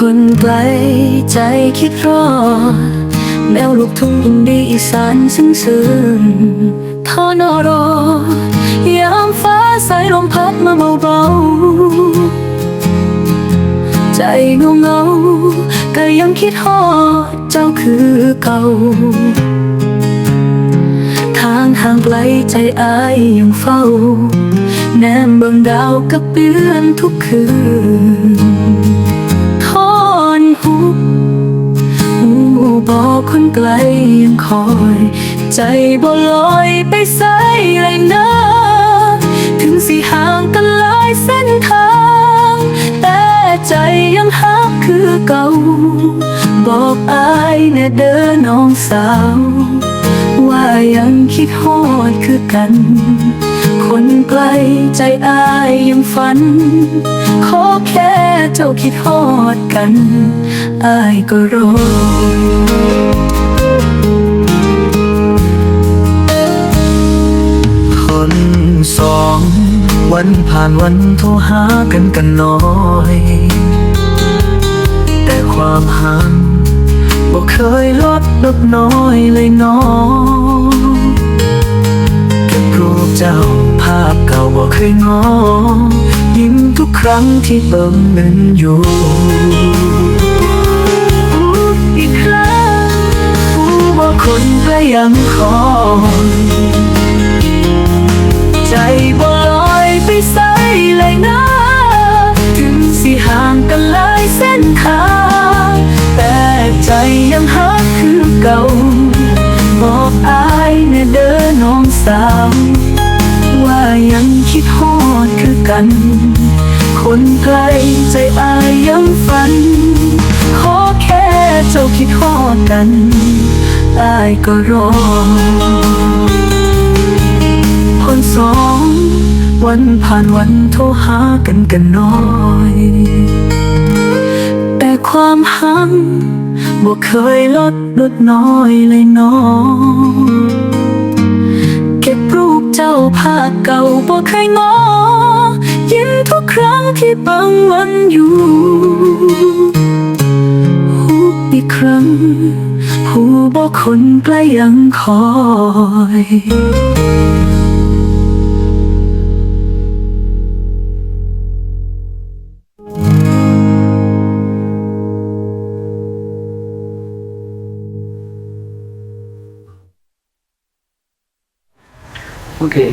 คนไกลใจคิดรอ แมวลูกทุ่งอินดีอีสานซึ้งซึ้งทอนอรอยามฟ้าใสลมพัดมาเบาๆใจเงาเงาๆก็ยังคิดฮอดเจ้าคือเก่า ทางห่างไกลใจอายยังเฝ้า แนมเบิ่งดาวกับเดือนทุกคืน บอกคนไกลยังคอย ใจบ่ลอยไปไสเลยนะถึงสิห่างกันหลายเส้นทาง แต่ใจยังฮักคือเก่า บอกอายแน่เด้อน้องสาว ว่ายังคิดฮอดคือกัน คนไกลใจอายยังฝัน ขอแค่เจ้าคิดฮอดกัน อายก็รอคนสองวันผ่านวันโทรหากันกันน้อย แต่ความห่างบ่เคยลดลดน้อยเลยน้องเก็บรูปเจ้าภาพเก่าบ่เคยงอยิ้มทุกครั้งที่เบิ่งเงินอยู่ คนก็ยังคอยใจบ่ลอยไปไสเลยนะ ถึงสิห่างกันหลายเส้นทางแต่ใจยังฮักคือเก่าบอกอายแน่เด้อน้องสาวว่ายังคิดฮอดคือกัน คนไกลใจอายยังฝัน ขอแค่เจ้าคิดฮอดกัน อายก็รอคนสองวันผ่านวันโทรหากันกันน้อย แต่ความหังบ่เคยลดลดน้อยเลยน้องเก็บรูปเจ้าภาพเก่าบ่เคยงอยิ้มทุกครั้งที่บังวันอยู่หูอีกครั้ง หูบอกคนใกล้ยังคอยโอเค